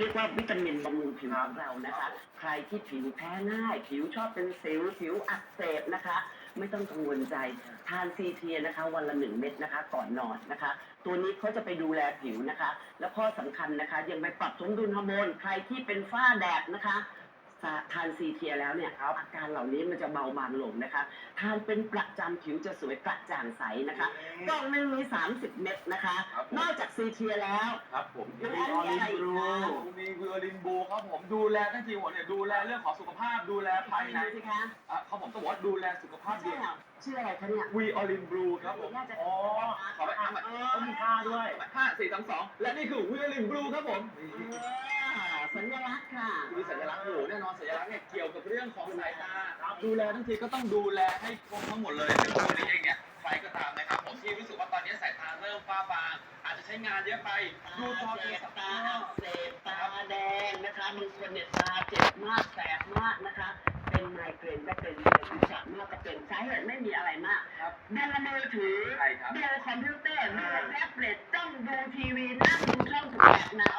เรียกว่าวิตามินบำรุงผิวของเรานะคะ ใครที่ผิวแพ้ง่าย ผิวชอบเป็นสิว ผิวอักเสบนะคะ ไม่ต้องกังวลใจ ทานซีเทียนะคะ วันละหนึ่งเม็ดนะคะ ก่อนนอนนะคะ ตัวนี้เขาจะไปดูแลผิวนะคะ และข้อสำคัญนะคะ ยังไปปรับสมดุลฮอร์โมน ใครที่เป็นฝ้าแดดนะคะ ทานซีเทียแล้วเนี่ยอาการเหล่านี้มันจะเบาบางลงนะคะทานเป็นประจำผิวจะสวยกระจ่างใสนะคะกล่องหนึ่งมี30 เม็ดนะคะ ครับผม นอกจากซีเทียแล้ว ครับผมมีมีอะไรออรินอีกบลูนะมีวิโอลินบูครับผมดูแลทั้งทีหัวเนี่ยดูแลเรื่องของสุขภาพดูแลภายในดูสิคะอะเขาผมต้องบอกว่าดูแลสุขภาพดีใช่เหรอชื่ออะไรคะเนี่ย วีออรินบลูครับผมน่าจะอ๋อขอไปทำแบบเอต้องมีค่าด้วย ห้าสี่สามสองและนี่คือวีออรินบลูครับผม อสัญลักษณ์ค่ะ มีสัญลักษณ์อยู่แน่นอนสัญลักษณ์เนี่ยเกี่ยวกับเรื่องของสายตาดูแลทั้งทีก็ต้องดูแลให้ครบทั้งหมดเลยซึ่งตัวนี้เองเนี่ยใครก็ตามนะครับผมที่รู้สึกว่าตอนนี้สายตาเริ่มฟ้าฟางอาจจะใช้งานเยอะไปดูจอเจ็เกินบสัปตาดาอัห์กเสบตาแดงนะคะบางคนเนี่ยตาเจ็บมากแสบมากนะคะเป็นไมเกรนก็เป็นเป็นศีรษะมากก็เป็นสาเหตุไม่มีอะไรมากครับดูมือถือใช่ครับดูคอมพิวเตอร์ดูแท็บเล็ตต้องดูทีวีนั่งดูช่องสุดแบบหนาว